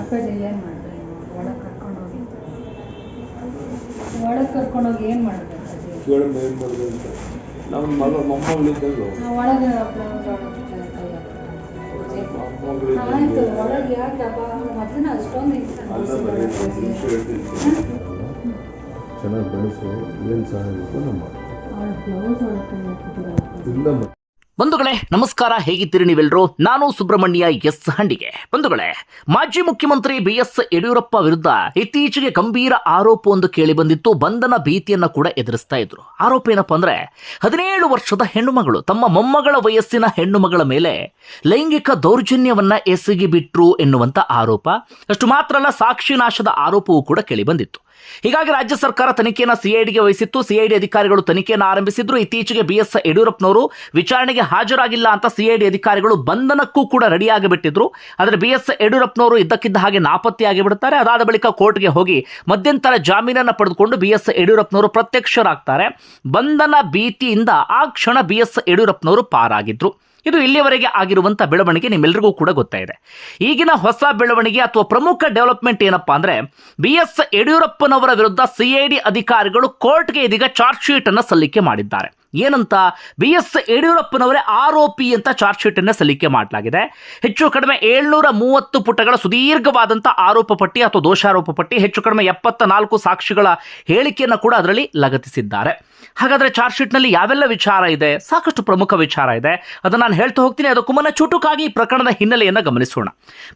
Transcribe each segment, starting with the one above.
ಅಪ್ಪಾಜಿ ಏನು ಮಾಡಿದೆ. ಒಳಗೆ ಕರ್ಕೊಂಡೋಗಿ. ಒಳಗೆ ಕರ್ಕೊಂಡೋಗಿ ಏನು ಮಾಡಿದೆ ಕೇಳಮ್ಮ ಏನು ಮಾಡಿದೆ ಅಂತ. ನಮ್ಮ ಮಗ ಮೊಮ್ಮಗಳಿದ್ದಂಗೆ ನಾವು ಒಳಗೆ ಬ್ಲೌಸ್ ಒಳಗೆ ಕೈ ಹಾಕಿದ್ವಿ. ಆಯ್ತು ಒಳಗೆ ಯಾಕಪ್ಪ ಮೊದಲಿನ ಅಷ್ಟೊಂದು ಚೆನ್ನಾಗಿ ಬೆಳೆಸು. ಏನು ಸಹಾಯ ಬೇಕೋ ನಮ್ಮ ಅವಳ ಬ್ಲೌಸ್ ಒಳಗೆ ಕೈ ಹಾಕಿದ್ದೀರಲ್ಲ ಇಲ್ಲ ಬಂಧುಗಳೇ, ನಮಸ್ಕಾರ, ಹೇಗಿದ್ದೀರಿ ನೀವೆಲ್ಲರೂ ನಾನು ಸುಬ್ರಹ್ಮಣ್ಯ ಎಸ್ ಹಂಡಿಗೆ. ಬಂಧುಗಳೇ, ಮಾಜಿ ಮುಖ್ಯಮಂತ್ರಿ ಬಿ ಎಸ್ ಯಡಿಯೂರಪ್ಪ ವಿರುದ್ಧ ಇತ್ತೀಚೆಗೆ ಗಂಭೀರ ಆರೋಪವೊಂದು ಕೇಳಿ ಬಂದಿತ್ತು. ಬಂಧನ ಭೀತಿಯನ್ನ ಕೂಡ ಎದುರಿಸ್ತಾ ಇದ್ರು. ಆರೋಪ ಏನಪ್ಪಾ ಅಂದ್ರೆ, ಹದಿನೇಳು ವರ್ಷದ ಹೆಣ್ಣುಮಗಳು, ತಮ್ಮ ಮೊಮ್ಮಗಳ ವಯಸ್ಸಿನ ಹೆಣ್ಣುಮಗಳ ಮೇಲೆ ಲೈಂಗಿಕ ದೌರ್ಜನ್ಯವನ್ನ ಎಸಗಿ ಬಿಟ್ರು ಎನ್ನುವಂತ ಆರೋಪ. ಅಷ್ಟು ಮಾತ್ರ ಅಲ್ಲ, ಸಾಕ್ಷಿ ನಾಶದ ಆರೋಪವೂ ಕೂಡ ಕೇಳಿ ಬಂದಿತ್ತು. ಹೀಗಾಗಿ ರಾಜ್ಯ ಸರ್ಕಾರ ತನಿಖೆಯನ್ನು ಸಿಐಡಿಗೆ ವಹಿಸಿತ್ತು. ಸಿಐಡಿ ಅಧಿಕಾರಿಗಳು ತನಿಖೆಯನ್ನು ಆರಂಭಿಸಿದ್ರು. ಇತ್ತೀಚೆಗೆ ಬಿ ಎಸ್ ಯಡಿಯೂರಪ್ಪನವರು ವಿಚಾರಣೆಗೆ ಹಾಜರಾಗಿಲ್ಲ ಅಂತ ಸಿಐಡಿ ಅಧಿಕಾರಿಗಳು ಬಂಧನಕ್ಕೂ ಕೂಡ ರೆಡಿಯಾಗಿ ಬಿಟ್ಟಿದ್ರು ಆದರೆ ಬಿ ಎಸ್ ಯಡಿಯೂರಪ್ಪನವರು ಇದ್ದಕ್ಕಿದ್ದ ಹಾಗೆ ನಾಪತ್ತೆಯಾಗಿ ಬಿಡುತ್ತಾರೆ ಅದಾದ ಬಳಿಕ ಕೋರ್ಟ್ಗೆ ಹೋಗಿ ಮಧ್ಯಂತರ ಜಾಮೀನನ್ನು ಪಡೆದುಕೊಂಡು ಬಿ ಎಸ್ ಯಡಿಯೂರಪ್ಪನವರು ಪ್ರತ್ಯಕ್ಷರಾಗ್ತಾರೆ. ಬಂಧನ ಭೀತಿಯಿಂದ ಆ ಕ್ಷಣ ಬಿ ಎಸ್ ಯಡಿಯೂರಪ್ಪನವರು ಪಾರಾಗಿದ್ರು. ಇದು ಇಲ್ಲಿಯವರೆಗೆ ಆಗಿರುವಂಥ ಬೆಳವಣಿಗೆ ನಿಮ್ಮೆಲ್ಲರಿಗೂ ಕೂಡ ಗೊತ್ತಾಯಿದೆ ಈಗಿನ ಹೊಸ ಬೆಳವಣಿಗೆ ಅಥವಾ ಪ್ರಮುಖ ಡೆವಲಪ್ಮೆಂಟ್ ಏನಪ್ಪಾ ಅಂದ್ರೆ ಬಿ ಎಸ್ ಯಡಿಯೂರಪ್ಪನವರ ವಿರುದ್ಧ ಸಿಐಡಿ ಅಧಿಕಾರಿಗಳು ಕೋರ್ಟ್ಗೆ ಇದೀಗ ಚಾರ್ಜ್ ಶೀಟ್ ಅನ್ನು ಸಲ್ಲಿಕೆ ಮಾಡಿದ್ದಾರೆ. ಏನಂತ ಬಿ ಎಸ್ ಯಡಿಯೂರಪ್ಪನವರೇ ಆರೋಪಿ ಅಂತ ಚಾರ್ಜ್ ಶೀಟ್ ಅನ್ನು ಸಲ್ಲಿಕೆ ಮಾಡಲಾಗಿದೆ. ಹೆಚ್ಚು ಕಡಿಮೆ ಏಳ್ನೂರ ಮೂವತ್ತು ಪುಟಗಳ ಸುದೀರ್ಘವಾದಂಥ ಆರೋಪ ಪಟ್ಟಿ ಅಥವಾ ದೋಷಾರೋಪ ಪಟ್ಟಿ, ಹೆಚ್ಚು ಕಡಿಮೆ ಎಪ್ಪತ್ತ ನಾಲ್ಕು ಸಾಕ್ಷಿಗಳ ಹೇಳಿಕೆಯನ್ನು ಕೂಡ ಅದರಲ್ಲಿ ಲಗತ್ತಿಸಿದ್ದಾರೆ. ಹಾಗಾದ್ರೆ ಚಾರ್ಜ್ ಶೀಟ್ನಲ್ಲಿ ಯಾವೆಲ್ಲ ವಿಚಾರ ಇದೆ? ಸಾಕಷ್ಟು ಪ್ರಮುಖ ವಿಚಾರ ಇದೆ. ಅದನ್ನು ನಾನು ಹೇಳ್ತಾ ಹೋಗ್ತೀನಿ. ಅದಕ್ಕೂ ಮುನ್ನ ಚುಟುಕಾಗಿ ಪ್ರಕರಣದ ಹಿನ್ನೆಲೆಯನ್ನು ಗಮನಿಸೋಣ.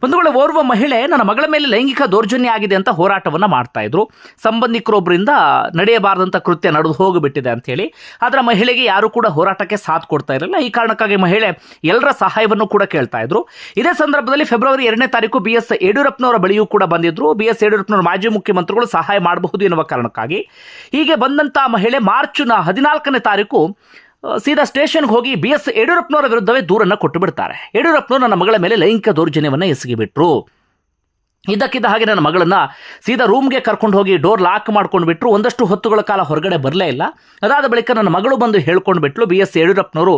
ಬಂಧುಗಳ, ಓರ್ವ ಮಹಿಳೆ ನನ್ನ ಮಗಳ ಮೇಲೆ ಲೈಂಗಿಕ ದೌರ್ಜನ್ಯ ಆಗಿದೆ ಅಂತ ಹೋರಾಟವನ್ನ ಮಾಡ್ತಾ ಇದ್ರು. ಸಂಬಂಧಿಕರೊಬ್ಬರಿಂದ ನಡೆಯಬಾರದಂತ ಕೃತ್ಯ ನಡೆದು ಹೋಗಿಬಿಟ್ಟಿದೆ ಅಂತ ಹೇಳಿ. ಆದ್ರೆ ಮಹಿಳೆಗೆ ಯಾರು ಕೂಡ ಹೋರಾಟಕ್ಕೆ ಸಾಥ್ ಕೊಡ್ತಾ ಇರಲಿಲ್ಲ. ಈ ಕಾರಣಕ್ಕಾಗಿ ಮಹಿಳೆ ಎಲ್ಲರ ಸಹಾಯವನ್ನು ಕೂಡ ಕೇಳ್ತಾ ಇದ್ರು. ಇದೇ ಸಂದರ್ಭದಲ್ಲಿ ಫೆಬ್ರವರಿ ಎರಡನೇ ತಾರೀಕು ಬಿ ಎಸ್ ಯಡಿಯೂರಪ್ಪನವರ ಬಳಿಯೂ ಕೂಡ ಬಂದಿದ್ರು. ಬಿ ಎಸ್ ಯಡಿಯೂರಪ್ಪನವರು ಮಾಜಿ ಮುಖ್ಯಮಂತ್ರಿಗಳು ಸಹಾಯ ಮಾಡಬಹುದು ಎನ್ನುವ ಕಾರಣಕ್ಕಾಗಿ. ಹೀಗೆ ಬಂದಂತಹ ಮಹಿಳೆ ಮಾರ್ಚ್ನ ಹದಿನಾಲ್ಕನೇ ತಾರೀಕು ಸೀದಾ ಸ್ಟೇಷನ್ಗೆ ಹೋಗಿ ಬಿ ಎಸ್ ಯಡಿಯೂರಪ್ಪನವರ ವಿರುದ್ಧವೇ ದೂರನ್ನು ಕೊಟ್ಟು ಬಿಡ್ತಾರೆ. ಯಡಿಯೂರಪ್ಪನವರು ನನ್ನ ಮಗಳ ಮೇಲೆ ಲೈಂಗಿಕ ದೌರ್ಜನ್ಯವನ್ನು ಎಸಗಿಬಿಟ್ರು. ಇದ್ದಕ್ಕಿದ್ದ ಹಾಗೆ ನನ್ನ ಮಗಳನ್ನ ಸೀದಾ ರೂಮ್ಗೆ ಕರ್ಕೊಂಡು ಹೋಗಿ ಡೋರ್ ಲಾಕ್ ಮಾಡ್ಕೊಂಡು ಬಿಟ್ಟರು ಒಂದಷ್ಟು ಹೊತ್ತುಗಳ ಕಾಲ ಹೊರಗಡೆ ಬರಲೇ ಇಲ್ಲ. ಅದಾದ ಬಳಿಕ ನನ್ನ ಮಗಳು ಬಂದು ಹೇಳ್ಕೊಂಡು ಬಿಟ್ಲು ಬಿ ಎಸ್ ಯಡಿಯೂರಪ್ಪನವರು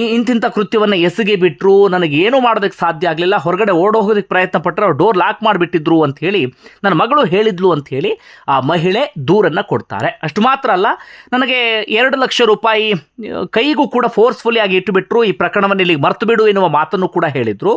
ಈ ಇಂತಿಂಥ ಕೃತ್ಯವನ್ನು ಎಸಗಿ ಬಿಟ್ಟರು ನನಗೆ ಏನೂ ಮಾಡೋದಕ್ಕೆ ಸಾಧ್ಯ ಆಗಲಿಲ್ಲ, ಹೊರಗಡೆ ಓಡೋಗೋದಕ್ಕೆ ಪ್ರಯತ್ನ ಪಟ್ಟರೆ ಅವ್ರು ಡೋರ್ ಲಾಕ್ ಮಾಡಿಬಿಟ್ಟಿದ್ರು ಅಂತ ಹೇಳಿ ನನ್ನ ಮಗಳು ಹೇಳಿದ್ಲು ಅಂತ ಹೇಳಿ ಆ ಮಹಿಳೆ ದೂರನ್ನು ಕೊಡ್ತಾರೆ. ಅಷ್ಟು ಮಾತ್ರ ಅಲ್ಲ, ನನಗೆ ಎರಡು ಲಕ್ಷ ರೂಪಾಯಿ ಕೈಗೂ ಕೂಡ ಫೋರ್ಸ್ಫುಲಿ ಆಗಿ ಇಟ್ಟುಬಿಟ್ರು, ಈ ಪ್ರಕರಣವನ್ನು ಇಲ್ಲಿಗೆ ಮರ್ತು ಬಿಡು ಎನ್ನುವ ಮಾತನ್ನು ಕೂಡ ಹೇಳಿದರು.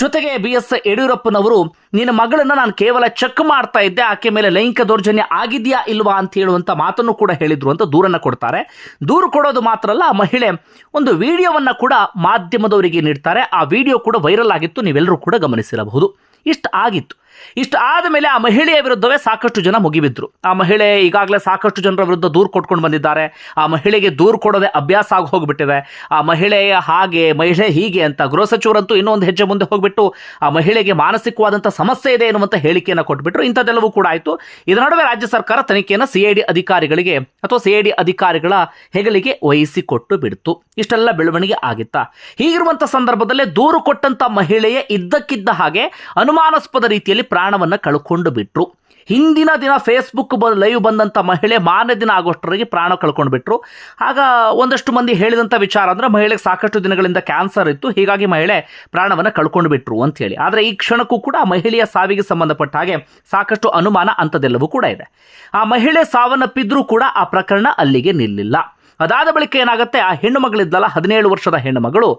ಜೊತೆಗೆ ಬಿ ಎಸ್ ಯಡಿಯೂರಪ್ಪನವರು ನಿನ್ನ ಮಗಳನ್ನ ನಾನು ಕೇವಲ ಚೆಕ್ ಮಾಡ್ತಾ ಇದ್ದೆ, ಆಕೆ ಮೇಲೆ ಲೈಂಗಿಕ ದೌರ್ಜನ್ಯ ಆಗಿದೆಯಾ ಇಲ್ವಾ ಅಂತ ಹೇಳುವಂತ ಮಾತನ್ನು ಕೂಡ ಹೇಳಿದ್ರು ಅಂತ ದೂರನ್ನ ಕೊಡ್ತಾರೆ. ದೂರು ಕೊಡೋದು ಮಾತ್ರ ಅಲ್ಲ, ಮಹಿಳೆ ಒಂದು ವಿಡಿಯೋವನ್ನ ಕೂಡ ಮಾಧ್ಯಮದವರಿಗೆ ನೀಡ್ತಾರೆ. ಆ ವಿಡಿಯೋ ಕೂಡ ವೈರಲ್ ಆಗಿತ್ತು ನೀವೆಲ್ಲರೂ ಕೂಡ ಗಮನಿಸಿರಬಹುದು. ಇಷ್ಟು ಆಗಿತ್ತು. ಇಷ್ಟು ಆದ ಮೇಲೆ ಆ ಮಹಿಳೆಯ ವಿರುದ್ಧವೇ ಸಾಕಷ್ಟು ಜನ ಮುಗಿಬಿದ್ರು. ಆ ಮಹಿಳೆ ಈಗಾಗಲೇ ಸಾಕಷ್ಟು ಜನರ ವಿರುದ್ಧ ದೂರು ಕೊಟ್ಕೊಂಡು ಬಂದಿದ್ದಾರೆ. ಆ ಮಹಿಳೆಗೆ ದೂರು ಕೊಡೋದೇ ಅಭ್ಯಾಸ ಆಗಿ ಹೋಗ್ಬಿಟ್ಟಿದೆ. ಆ ಮಹಿಳೆಯ ಹಾಗೆ, ಮಹಿಳೆ ಹೀಗೆ ಅಂತ ಗೃಹ ಸಚಿವರಂತೂ ಇನ್ನೊಂದು ಹೆಜ್ಜೆ ಮುಂದೆ ಹೋಗ್ಬಿಟ್ಟು, ಆ ಮಹಿಳೆಗೆ ಮಾನಸಿಕವಾದಂಥ ಸಮಸ್ಯೆ ಇದೆ ಎನ್ನುವಂಥ ಹೇಳಿಕೆಯನ್ನು ಕೊಟ್ಬಿಟ್ರು. ಇಂಥದ್ದೆಲ್ಲವೂ ಕೂಡ ಆಯಿತು. ಇದರ ನಡುವೆ ರಾಜ್ಯ ಸರ್ಕಾರ ತನಿಖೆಯನ್ನು ಸಿ ಐ ಅಧಿಕಾರಿಗಳಿಗೆ ಅಥವಾ ಸಿ ಐ ಅಧಿಕಾರಿಗಳ ಹೆಗಲಿಗೆ ವಹಿಸಿಕೊಟ್ಟು ಬಿಡ್ತು. ಇಷ್ಟೆಲ್ಲ ಬೆಳವಣಿಗೆ ಆಗಿತ್ತಾ? ಹೀಗಿರುವಂಥ ಸಂದರ್ಭದಲ್ಲೇ ದೂರು ಕೊಟ್ಟಂತ ಮಹಿಳೆಯೇ ಇದ್ದಕ್ಕಿದ್ದ ಹಾಗೆ ಅನುಮಾನಾಸ್ಪದ ರೀತಿಯಲ್ಲಿ ಪ್ರಾಣವನ್ನ ಕಳ್ಕೊಂಡು ಬಿಟ್ರು. ಹಿಂದಿನ ದಿನ ಫೇಸ್ಬುಕ್ ಬ ಲೈವ್ ಬಂದಂಥ ಮಹಿಳೆ ಮಾರನೇ ದಿನ ಆಗೋಷ್ಟರಿಗೆ ಪ್ರಾಣ ಕಳ್ಕೊಂಡು ಬಿಟ್ರು. ಆಗ ಒಂದಷ್ಟು ಮಂದಿ ಹೇಳಿದಂಥ ವಿಚಾರ ಅಂದ್ರೆ ಮಹಿಳೆಗೆ ಸಾಕಷ್ಟು ದಿನಗಳಿಂದ ಕ್ಯಾನ್ಸರ್ ಇತ್ತು. ಹೀಗಾಗಿ ಮಹಿಳೆ ಪ್ರಾಣವನ್ನು ಕಳ್ಕೊಂಡು ಬಿಟ್ರು ಅಂತ ಹೇಳಿ. ಆದರೆ ಈ ಕ್ಷಣಕ್ಕೂ ಕೂಡ ಮಹಿಳೆಯ ಸಾವಿಗೆ ಸಂಬಂಧಪಟ್ಟ ಹಾಗೆ ಸಾಕಷ್ಟು ಅನುಮಾನ ಅಂಥದ್ದೆಲ್ಲವೂ ಕೂಡ ಇದೆ. ಆ ಮಹಿಳೆ ಸಾವನ್ನಪ್ಪಿದ್ರೂ ಕೂಡ ಆ ಪ್ರಕರಣ ಅಲ್ಲಿಗೆ ನಿಲ್ಲಿಲ್ಲ. ಅದಾದ ಬಳಿಕ ಏನಾಗುತ್ತೆ? ಆ ಹೆಣ್ಣು ಮಗಳಿದ್ದಲ್ಲ, ಹದಿನೇಳು ವರ್ಷದ ಹೆಣ್ಣು ಮಗಳು.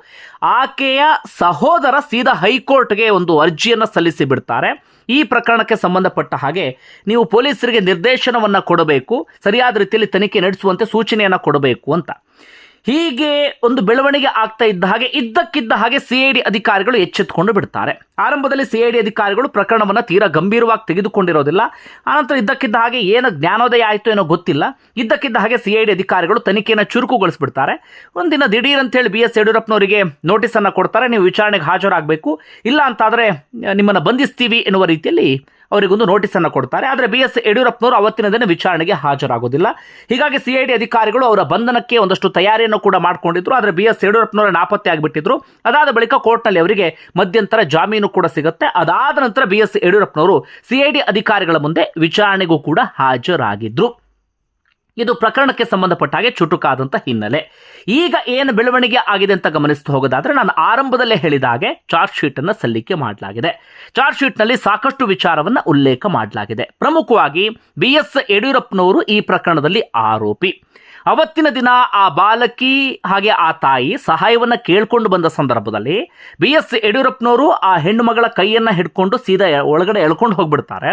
ಆಕೆಯ ಸಹೋದರ ಸೀದಾ ಹೈಕೋರ್ಟ್ಗೆ ಒಂದು ಅರ್ಜಿಯನ್ನು ಸಲ್ಲಿಸಿ ಬಿಡ್ತಾರೆ. ಈ ಪ್ರಕರಣಕ್ಕೆ ಸಂಬಂಧಪಟ್ಟ ಹಾಗೆ ನೀವು ಪೊಲೀಸರಿಗೆ ನಿರ್ದೇಶನವನ್ನು ಕೊಡಬೇಕು, ಸರಿಯಾದ ರೀತಿಯಲ್ಲಿ ತನಿಖೆ ನಡೆಸುವಂತೆ ಸೂಚನೆಯನ್ನು ಕೊಡಬೇಕು ಅಂತ. ಹೀಗೆ ಒಂದು ಬೆಳವಣಿಗೆ ಆಗ್ತಾ ಇದ್ದ ಹಾಗೆ, ಇದ್ದಕ್ಕಿದ್ದ ಹಾಗೆ ಸಿಐಡಿ ಅಧಿಕಾರಿಗಳು ಎಚ್ಚೆತ್ತುಕೊಂಡು ಬಿಡ್ತಾರೆ. ಆರಂಭದಲ್ಲಿ ಸಿಐಡಿ ಅಧಿಕಾರಿಗಳು ಪ್ರಕರಣವನ್ನು ತೀರಾ ಗಂಭೀರವಾಗಿ ತೆಗೆದುಕೊಂಡಿರೋದಿಲ್ಲ. ಆನಂತರ ಇದ್ದಕ್ಕಿದ್ದ ಹಾಗೆ ಏನು ಜ್ಞಾನೋದಯ ಆಯಿತು ಏನೋ ಗೊತ್ತಿಲ್ಲ. ಇದ್ದಕ್ಕಿದ್ದ ಹಾಗೆ ಸಿಐಡಿ ಅಧಿಕಾರಿಗಳು ತನಿಖೆಯನ್ನು ಚುರುಕುಗೊಳಿಸ್ಬಿಡ್ತಾರೆ. ಒಂದಿನ ದಿಢೀರ್ ಅಂತೇಳಿ ಬಿ ಎಸ್ ಯಡಿಯೂರಪ್ಪನವರಿಗೆ ನೋಟಿಸನ್ನು ಕೊಡ್ತಾರೆ. ನೀವು ವಿಚಾರಣೆಗೆ ಹಾಜರಾಗಬೇಕು. ಇಲ್ಲ ಅಂತಾದರೆ, ನಿಮ್ಮನ್ನು ಬಂಧಿಸ್ತೀವಿ ಎನ್ನುವ ರೀತಿಯಲ್ಲಿ ಅವರಿಗೊಂದು ನೋಟಿಸನ್ನು ಕೊಡ್ತಾರೆ. ಆದರೆ ಬಿ ಎಸ್ ಯಡಿಯೂರಪ್ಪನವರು ಅವತ್ತಿನ ದಿನ ವಿಚಾರಣೆಗೆ ಹಾಜರಾಗೋದಿಲ್ಲ. ಹೀಗಾಗಿ ಸಿಐಡಿ ಅಧಿಕಾರಿಗಳು ಅವರ ಬಂಧನಕ್ಕೆ ಒಂದಷ್ಟು ತಯಾರಿಯನ್ನು ಕೂಡ ಮಾಡಿಕೊಂಡಿದ್ರು. ಆದರೆ ಬಿ ಎಸ್ ಯಡಿಯೂರಪ್ಪನವರ ನಾಪತ್ತೆ ಆಗಿಬಿಟ್ಟಿದ್ರು. ಅದಾದ ಬಳಿಕ ಕೋರ್ಟ್ನಲ್ಲಿ ಅವರಿಗೆ ಮಧ್ಯಂತರ ಜಾಮೀನು ಕೂಡ ಸಿಗುತ್ತೆ. ಅದಾದ ನಂತರ ಬಿ ಎಸ್ ಯಡಿಯೂರಪ್ಪನವರು ಸಿಐಡಿ ಅಧಿಕಾರಿಗಳ ಮುಂದೆ ವಿಚಾರಣೆಗೂ ಕೂಡ ಹಾಜರಾಗಿದ್ರು. ಇದು ಪ್ರಕರಣಕ್ಕೆ ಸಂಬಂಧಪಟ್ಟ ಹಾಗೆ ಚುಟುಕಾದಂತ ಹಿನ್ನೆಲೆ. ಈಗ ಏನು ಬೆಳವಣಿಗೆ ಆಗಿದೆ ಅಂತ ಗಮನಿಸ್ತಾ ಹೋಗೋದಾದ್ರೆ ನಾನು ಆರಂಭದಲ್ಲೇ ಹೇಳಿದ ಹಾಗೆ ಚಾರ್ಜ್ ಶೀಟ್ ಅನ್ನು ಸಲ್ಲಿಕೆ ಮಾಡಲಾಗಿದೆ. ಚಾರ್ಜ್ ಶೀಟ್ನಲ್ಲಿ ಸಾಕಷ್ಟು ವಿಚಾರವನ್ನ ಉಲ್ಲೇಖ ಮಾಡಲಾಗಿದೆ. ಪ್ರಮುಖವಾಗಿ ಬಿ ಎಸ್ ಯಡಿಯೂರಪ್ಪನವರು ಈ ಪ್ರಕರಣದಲ್ಲಿ ಆರೋಪಿ. ಅವತ್ತಿನ ದಿನ ಆ ಬಾಲಕಿ ಹಾಗೆ ಆ ತಾಯಿ ಸಹಾಯವನ್ನ ಕೇಳ್ಕೊಂಡು ಬಂದ ಸಂದರ್ಭದಲ್ಲಿ ಬಿ ಎಸ್ ಯಡಿಯೂರಪ್ಪನವರು ಆ ಹೆಣ್ಣು ಮಗಳ ಕೈಯನ್ನ ಹಿಡ್ಕೊಂಡು ಸೀದಾ ಒಳಗಡೆ ಎಳ್ಕೊಂಡು ಹೋಗ್ಬಿಡ್ತಾರೆ.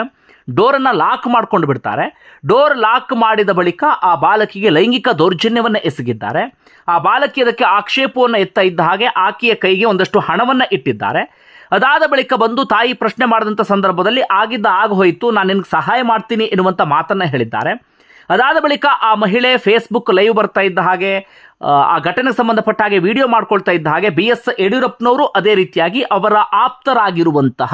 ಡೋರನ್ನ ಲಾಕ್ ಮಾಡ್ಕೊಂಡು ಬಿಡ್ತಾರೆ. ಡೋರ್ ಲಾಕ್ ಮಾಡಿದ ಬಳಿಕ ಆ ಬಾಲಕಿಗೆ ಲೈಂಗಿಕ ದೌರ್ಜನ್ಯವನ್ನು ಎಸಗಿದ್ದಾರೆ. ಆ ಬಾಲಕಿ ಅದಕ್ಕೆ ಆಕ್ಷೇಪವನ್ನು ಎತ್ತ ಇದ್ದ ಹಾಗೆ ಆಕೆಯ ಕೈಗೆ ಒಂದಷ್ಟು ಹಣವನ್ನು ಇಟ್ಟಿದ್ದಾರೆ. ಅದಾದ ಬಳಿಕ ಬಂದು ತಾಯಿ ಪ್ರಶ್ನೆ ಮಾಡಿದಂಥ ಸಂದರ್ಭದಲ್ಲಿ ಆಗಿದ್ದ ಆಗ ಹೋಯಿತು ನಾನು ನಿನಗೆ ಸಹಾಯ ಮಾಡ್ತೀನಿ ಎನ್ನುವಂಥ ಮಾತನ್ನು ಹೇಳಿದ್ದಾರೆ. ಅದಾದ ಬಳಿಕ ಆ ಮಹಿಳೆ ಫೇಸ್ಬುಕ್ ಲೈವ್ ಬರ್ತಾ ಇದ್ದ ಹಾಗೆ ಆ, ಘಟನೆ ಸಂಬಂಧಪಟ್ಟ ಹಾಗೆ ವಿಡಿಯೋ ಮಾಡ್ಕೊಳ್ತಾ ಇದ್ದ ಹಾಗೆ ಬಿ ಎಸ್ ಯಡಿಯೂರಪ್ಪನವರು ಅದೇ ರೀತಿಯಾಗಿ ಅವರ ಆಪ್ತರಾಗಿರುವಂತಹ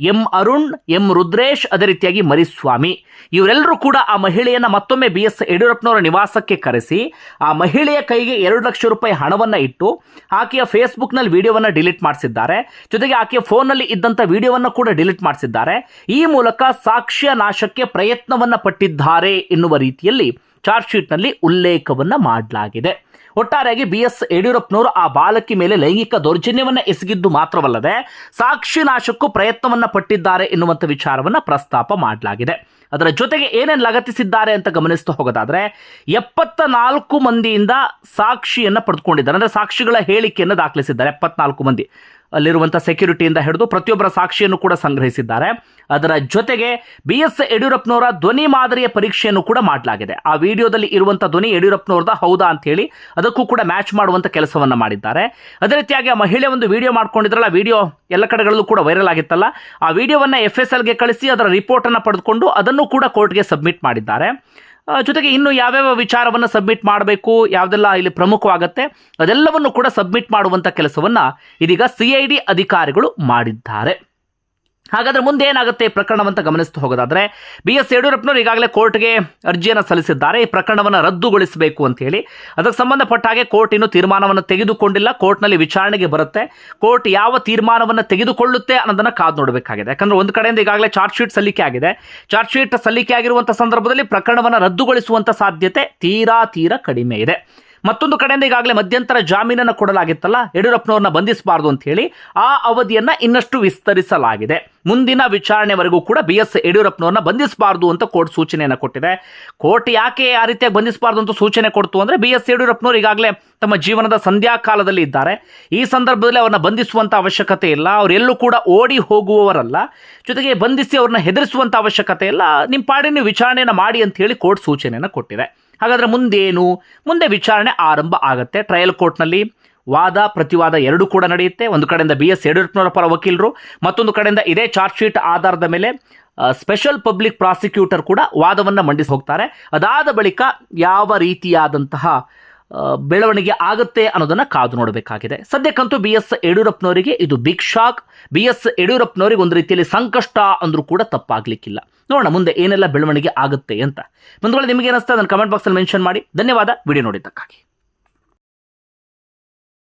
ಎಂ ಅರುಣ್, ಎಂ ರುದ್ರೇಶ್ ಅದೇ ರೀತಿಯಾಗಿ ಮರಿಸ್ವಾಮಿ. ಇವರೆಲ್ಲರೂ ಕೂಡ ಆ ಮಹಿಳೆಯನ್ನು ಮತ್ತೊಮ್ಮೆ ಬಿ ಎಸ್ ಯಡಿಯೂರಪ್ಪನವರ ನಿವಾಸಕ್ಕೆ ಕರೆಸಿ, ಆ ಮಹಿಳೆಯ ಕೈಗೆ ಎರಡು ಲಕ್ಷ ರೂಪಾಯಿ ಹಣವನ್ನು ಇಟ್ಟು ಆಕೆಯ ಫೇಸ್ಬುಕ್ನಲ್ಲಿ ವಿಡಿಯೋವನ್ನ ಡಿಲೀಟ್ ಮಾಡಿಸಿದ್ದಾರೆ. ಜೊತೆಗೆ ಆಕೆಯ ಫೋನ್ನಲ್ಲಿ ಇದ್ದಂಥ ವಿಡಿಯೋವನ್ನ ಕೂಡ ಡಿಲೀಟ್ ಮಾಡಿಸಿದ್ದಾರೆ. ಈ ಮೂಲಕ ಸಾಕ್ಷ್ಯ ನಾಶಕ್ಕೆ ಪ್ರಯತ್ನವನ್ನ ಪಟ್ಟಿದ್ದಾರೆ ಎನ್ನುವ ರೀತಿಯಲ್ಲಿ ಚಾರ್ಜ್ ಶೀಟ್ನಲ್ಲಿ ಉಲ್ಲೇಖವನ್ನ ಮಾಡಲಾಗಿದೆ. ಒಟ್ಟಾರೆಯಾಗಿ ಬಿ ಎಸ್ ಯಡಿಯೂರಪ್ಪನವರು ಆ ಬಾಲಕಿ ಮೇಲೆ ಲೈಂಗಿಕ ದೌರ್ಜನ್ಯವನ್ನ ಎಸಗಿದ್ದು ಮಾತ್ರವಲ್ಲದೆ ಸಾಕ್ಷಿ ನಾಶಕ್ಕೂ ಪ್ರಯತ್ನವನ್ನ ಪಟ್ಟಿದ್ದಾರೆ ಎನ್ನುವಂಥ ವಿಚಾರವನ್ನ ಪ್ರಸ್ತಾಪ ಮಾಡಲಾಗಿದೆ. ಅದರ ಜೊತೆಗೆ ಏನೇನು ಲಗತ್ತಿಸಿದ್ದಾರೆ ಅಂತ ಗಮನಿಸ್ತಾ ಹೋಗೋದಾದ್ರೆ ಎಪ್ಪತ್ತ ನಾಲ್ಕು ಮಂದಿಯಿಂದ ಸಾಕ್ಷಿಯನ್ನು ಪಡೆದುಕೊಂಡಿದ್ದಾರೆ ಅಂದರೆ ಸಾಕ್ಷಿಗಳ ಹೇಳಿಕೆಯನ್ನು ದಾಖಲಿಸಿದ್ದಾರೆ ಎಪ್ಪತ್ನಾಲ್ಕು ಮಂದಿ. ಅಲ್ಲಿರುವಂಥ ಸೆಕ್ಯೂರಿಟಿಯಿಂದ ಹಿಡಿದು ಪ್ರತಿಯೊಬ್ಬರ ಸಾಕ್ಷಿಯನ್ನು ಕೂಡ ಸಂಗ್ರಹಿಸಿದ್ದಾರೆ. ಅದರ ಜೊತೆಗೆ ಬಿ ಎಸ್ ಯಡಿಯೂರಪ್ಪನವರ ಧ್ವನಿ ಮಾದರಿಯ ಪರೀಕ್ಷೆಯನ್ನು ಕೂಡ ಮಾಡಲಾಗಿದೆ. ಆ ವಿಡಿಯೋದಲ್ಲಿ ಇರುವಂಥ ಧ್ವನಿ ಯಡಿಯೂರಪ್ಪನವ್ರದ ಹೌದಾ ಅಂತ ಹೇಳಿ ಅದಕ್ಕೂ ಕೂಡ ಮ್ಯಾಚ್ ಮಾಡುವಂಥ ಕೆಲಸವನ್ನ ಮಾಡಿದ್ದಾರೆ. ಅದೇ ರೀತಿಯಾಗಿ ಆ ಮಹಿಳೆ ಒಂದು ವಿಡಿಯೋ ಮಾಡ್ಕೊಂಡಿದ್ರಲ್ಲ ವಿಡಿಯೋ ಎಲ್ಲ ಕಡೆಗಳಲ್ಲೂ ಕೂಡ ವೈರಲ್ ಆಗಿತ್ತಲ್ಲ, ಆ ವಿಡಿಯೋವನ್ನ ಎಫ್ ಎಸ್ ಎಲ್ಗೆ ಕಳಿಸಿ ಅದರ ರಿಪೋರ್ಟನ್ನು ಪಡೆದುಕೊಂಡು ಅದನ್ನು ಕೂಡ ಕೋರ್ಟ್ಗೆ ಸಬ್ಮಿಟ್ ಮಾಡಿದ್ದಾರೆ. ಜೊತೆಗೆ ಇನ್ನು ಯಾವ್ಯಾವ ವಿಚಾರವನ್ನು ಸಬ್ಮಿಟ್ ಮಾಡಬೇಕು, ಯಾವುದೆಲ್ಲ ಇಲ್ಲಿ ಪ್ರಮುಖವಾಗುತ್ತೆ, ಅದೆಲ್ಲವನ್ನು ಕೂಡ ಸಬ್ಮಿಟ್ ಮಾಡುವಂಥ ಕೆಲಸವನ್ನು ಇದೀಗ ಸಿ ಐ ಡಿ ಅಧಿಕಾರಿಗಳು ಮಾಡಿದ್ದಾರೆ. ಹಾಗಾದ್ರೆ ಮುಂದೆ ಏನಾಗುತ್ತೆ? ಈ ಪ್ರಕರಣವಂತ ಗಮನಿಸ್ತಾ ಹೋಗೋದಾದ್ರೆ ಬಿ ಎಸ್ ಯಡಿಯೂರಪ್ಪನವರು ಈಗಾಗಲೇ ಕೋರ್ಟ್ಗೆ ಅರ್ಜಿಯನ್ನು ಸಲ್ಲಿಸಿದ್ದಾರೆ. ಈ ಪ್ರಕರಣವನ್ನು ರದ್ದುಗೊಳಿಸಬೇಕು ಅಂತ ಹೇಳಿ. ಅದಕ್ಕೆ ಸಂಬಂಧಪಟ್ಟ ಹಾಗೆ ಕೋರ್ಟ್ ಇನ್ನೂ ತೀರ್ಮಾನವನ್ನು ತೆಗೆದುಕೊಂಡಿಲ್ಲ. ಕೋರ್ಟ್ನಲ್ಲಿ ವಿಚಾರಣೆಗೆ ಬರುತ್ತೆ. ಕೋರ್ಟ್ ಯಾವ ತೀರ್ಮಾನವನ್ನು ತೆಗೆದುಕೊಳ್ಳುತ್ತೆ ಅನ್ನೋದನ್ನು ಕಾದು ನೋಡಬೇಕಾಗಿದೆ. ಯಾಕಂದ್ರೆ ಒಂದು ಕಡೆಯಿಂದ ಈಗಾಗಲೇ ಚಾರ್ಜ್ ಶೀಟ್ ಸಲ್ಲಿಕೆ ಆಗಿದೆ. ಚಾರ್ಜ್ ಶೀಟ್ ಸಲ್ಲಿಕೆ ಆಗಿರುವಂಥ ಸಂದರ್ಭದಲ್ಲಿ ಪ್ರಕರಣವನ್ನು ರದ್ದುಗೊಳಿಸುವಂಥ ಸಾಧ್ಯತೆ ತೀರಾ ತೀರಾ ಕಡಿಮೆ ಇದೆ. ಮತ್ತೊಂದು ಕಡೆಯಿಂದ ಈಗಾಗಲೇ ಮಧ್ಯಂತರ ಜಾಮೀನನ್ನು ಕೊಡಲಾಗಿತ್ತಲ್ಲ, ಯಡಿಯೂರಪ್ಪನವ್ರನ್ನ ಬಂಧಿಸಬಾರದು ಅಂತ ಹೇಳಿ ಆ ಅವಧಿಯನ್ನ ಇನ್ನಷ್ಟು ವಿಸ್ತರಿಸಲಾಗಿದೆ. ಮುಂದಿನ ವಿಚಾರಣೆವರೆಗೂ ಕೂಡ ಬಿ ಎಸ್ ಯಡಿಯೂರಪ್ಪನವ್ರನ್ನ ಬಂಧಿಸಬಾರದು ಅಂತ ಕೋರ್ಟ್ ಸೂಚನೆಯನ್ನು ಕೊಟ್ಟಿದೆ. ಕೋರ್ಟ್ ಯಾಕೆ ಆ ರೀತಿಯಾಗಿ ಬಂಧಿಸಬಾರ್ದು ಅಂತ ಸೂಚನೆ ಕೊಡ್ತು ಅಂದ್ರೆ ಬಿ ಎಸ್ ಯಡಿಯೂರಪ್ಪನವ್ರು ಈಗಾಗಲೇ ತಮ್ಮ ಜೀವನದ ಸಂಧ್ಯಾ ಕಾಲದಲ್ಲಿ ಇದ್ದಾರೆ. ಈ ಸಂದರ್ಭದಲ್ಲಿ ಅವ್ರನ್ನ ಬಂಧಿಸುವಂತ ಅವಶ್ಯಕತೆ ಇಲ್ಲ. ಅವರೆಲ್ಲೂ ಕೂಡ ಓಡಿ ಹೋಗುವವರಲ್ಲ. ಜೊತೆಗೆ ಬಂಧಿಸಿ ಅವ್ರನ್ನ ಹೆದರಿಸುವಂತ ಅವಶ್ಯಕತೆ ಇಲ್ಲ. ನಿಮ್ಮ ಪಾಡಿನ ವಿಚಾರಣೆಯನ್ನು ಮಾಡಿ ಅಂತ ಹೇಳಿ ಕೋರ್ಟ್ ಸೂಚನೆಯನ್ನು ಕೊಟ್ಟಿದೆ. ಹಾಗಾದ್ರೆ ಮುಂದೇನು? ಮುಂದೆ ವಿಚಾರಣೆ ಆರಂಭ ಆಗುತ್ತೆ. ಟ್ರಯಲ್ ಕೋರ್ಟ್ನಲ್ಲಿ ವಾದ, ಪ್ರತಿವಾದ ಎರಡೂ ಕೂಡ ನಡೆಯುತ್ತೆ. ಒಂದು ಕಡೆಯಿಂದ ಬಿ ಎಸ್ ಯಡಿಯೂರಪ್ಪನವರ ಪರ ವಕೀಲರು, ಮತ್ತೊಂದು ಕಡೆಯಿಂದ ಇದೇ ಚಾರ್ಜ್ ಶೀಟ್ ಆಧಾರದ ಮೇಲೆ ಸ್ಪೆಷಲ್ ಪಬ್ಲಿಕ್ ಪ್ರಾಸಿಕ್ಯೂಟರ್ ಕೂಡ ವಾದವನ್ನು ಮಂಡಿಸಿ ಹೋಗ್ತಾರೆ. ಅದಾದ ಬಳಿಕ ಯಾವ ರೀತಿಯಾದಂತಹ ಬೆಳವಣಿಗೆ ಆಗುತ್ತೆ ಅನ್ನೋದನ್ನ ಕಾದು ನೋಡಬೇಕಾಗಿದೆ. ಸದ್ಯಕ್ಕಂತೂ ಬಿ ಎಸ್ ಯಡಿಯೂರಪ್ಪನವರಿಗೆ ಇದು ಬಿಗ್ ಶಾಕ್ ಬಿ ಎಸ್ ಯಡಿಯೂರಪ್ಪನವರಿಗೆ ಒಂದು ರೀತಿಯಲ್ಲಿ ಸಂಕಷ್ಟ ಅಂದ್ರೂ ಕೂಡ ತಪ್ಪಾಗಲಿಕ್ಕಿಲ್ಲ. ನೋಡೋಣ, ಮುಂದೆ ಏನೆಲ್ಲ ಬೆಳವಣಿಗೆ ಆಗುತ್ತೆ ಅಂತ. ಬಂಧುಗಳು, ನಿಮಗೆ ಏನಿಸ್ತಾ ಅದನ್ನು ಕಮೆಂಟ್ ಬಾಕ್ಸಲ್ಲಿ ಮೆನ್ಷನ್ ಮಾಡಿ. ಧನ್ಯವಾದ. ವಿಡಿಯೋ ನೋಡಿದ್ದಕ್ಕಾಗಿ.